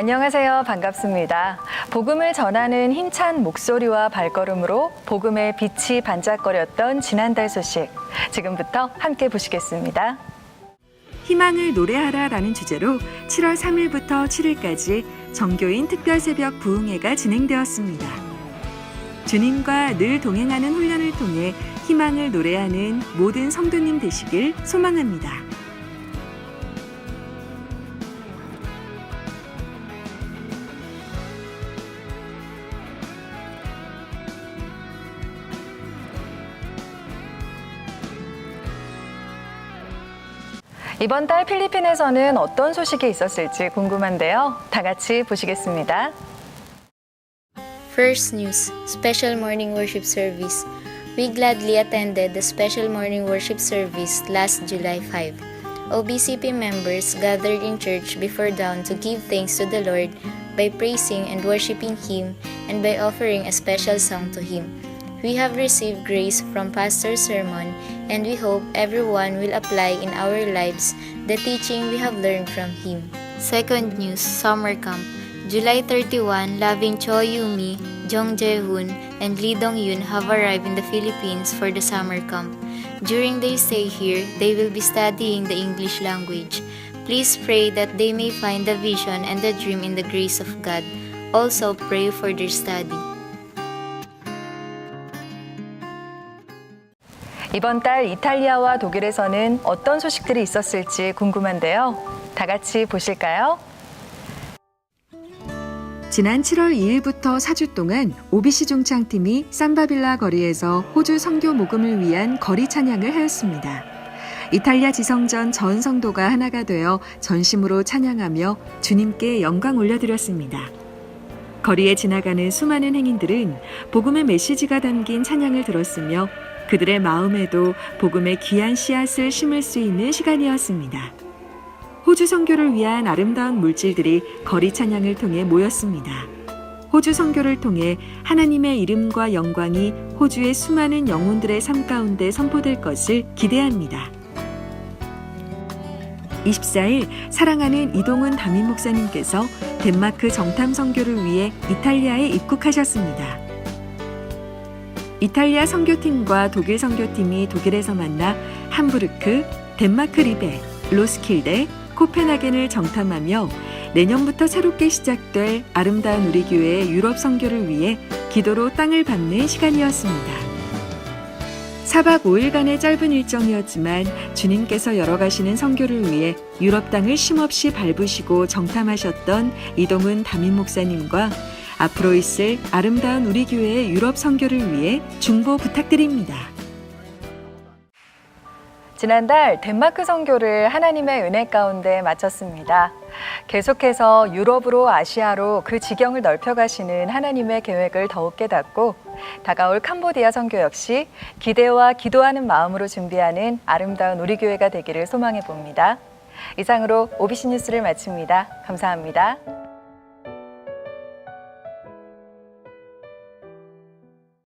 안녕하세요. 반갑습니다. 복음을 전하는 힘찬 목소리와 발걸음으로 복음의 빛이 반짝거렸던 지난달 소식. 지금부터 함께 보시겠습니다. 희망을 노래하라 라는 주제로 7월 3일부터 7일까지 정교인 특별 새벽 부흥회가 진행되었습니다. 주님과 늘 동행하는 훈련을 통해 희망을 노래하는 모든 성도님 되시길 소망합니다. 이번 달 필리핀에서는 어떤 소식이 있었을지 궁금한데요. 다 같이 보시겠습니다. First News Special Morning Worship Service. We gladly attended the special morning worship service last July 5. OBCP members gathered in church before dawn to give thanks to the Lord by praising and worshiping Him and by offering a special song to Him. We have received grace from Pastor's sermon and we hope everyone will apply in our lives the teaching we have learned from him. Second news, summer camp. July 31, Lavin Cho Yumi, Jong Jae-hoon, and Lee Dong-yoon have arrived in the Philippines for the summer camp. During their stay here, they will be studying the English language. Please pray that they may find the vision and the dream in the grace of God. Also pray for their study. 이번 달 이탈리아와 독일에서는 어떤 소식들이 있었을지 궁금한데요. 다 같이 보실까요? 지난 7월 2일부터 4주 동안 OBC 중창팀이 삼바빌라 거리에서 호주 선교 모금을 위한 거리 찬양을 하였습니다. 이탈리아 지성전 전 성도가 하나가 되어 전심으로 찬양하며 주님께 영광 올려드렸습니다. 거리에 지나가는 수많은 행인들은 복음의 메시지가 담긴 찬양을 들었으며 그들의 마음에도 복음의 귀한 씨앗을 심을 수 있는 시간이었습니다. 호주 선교를 위한 아름다운 물질들이 거리 찬양을 통해 모였습니다. 호주 선교를 통해 하나님의 이름과 영광이 호주의 수많은 영혼들의 삶 가운데 선포될 것을 기대합니다. 24일 사랑하는 이동훈 담임 목사님께서 덴마크 정탐 선교를 위해 이탈리아에 입국하셨습니다. 이탈리아 선교팀과 독일 선교팀이 독일에서 만나 함부르크, 덴마크 리베, 로스킬데, 코펜하겐을 정탐하며 내년부터 새롭게 시작될 아름다운 우리 교회의 유럽 선교를 위해 기도로 땅을 밟는 시간이었습니다. 4박 5일간의 짧은 일정이었지만 주님께서 열어가시는 선교를 위해 유럽 땅을 쉼없이 밟으시고 정탐하셨던 이동훈 담임 목사님과 앞으로 있을 아름다운 우리 교회의 유럽 선교를 위해 중보 부탁드립니다. 지난달 덴마크 선교를 하나님의 은혜 가운데 마쳤습니다. 계속해서 유럽으로 아시아로 그 지경을 넓혀가시는 하나님의 계획을 더욱 깨닫고 다가올 캄보디아 선교 역시 기대와 기도하는 마음으로 준비하는 아름다운 우리 교회가 되기를 소망해 봅니다. 이상으로 오비시 뉴스를 마칩니다. 감사합니다.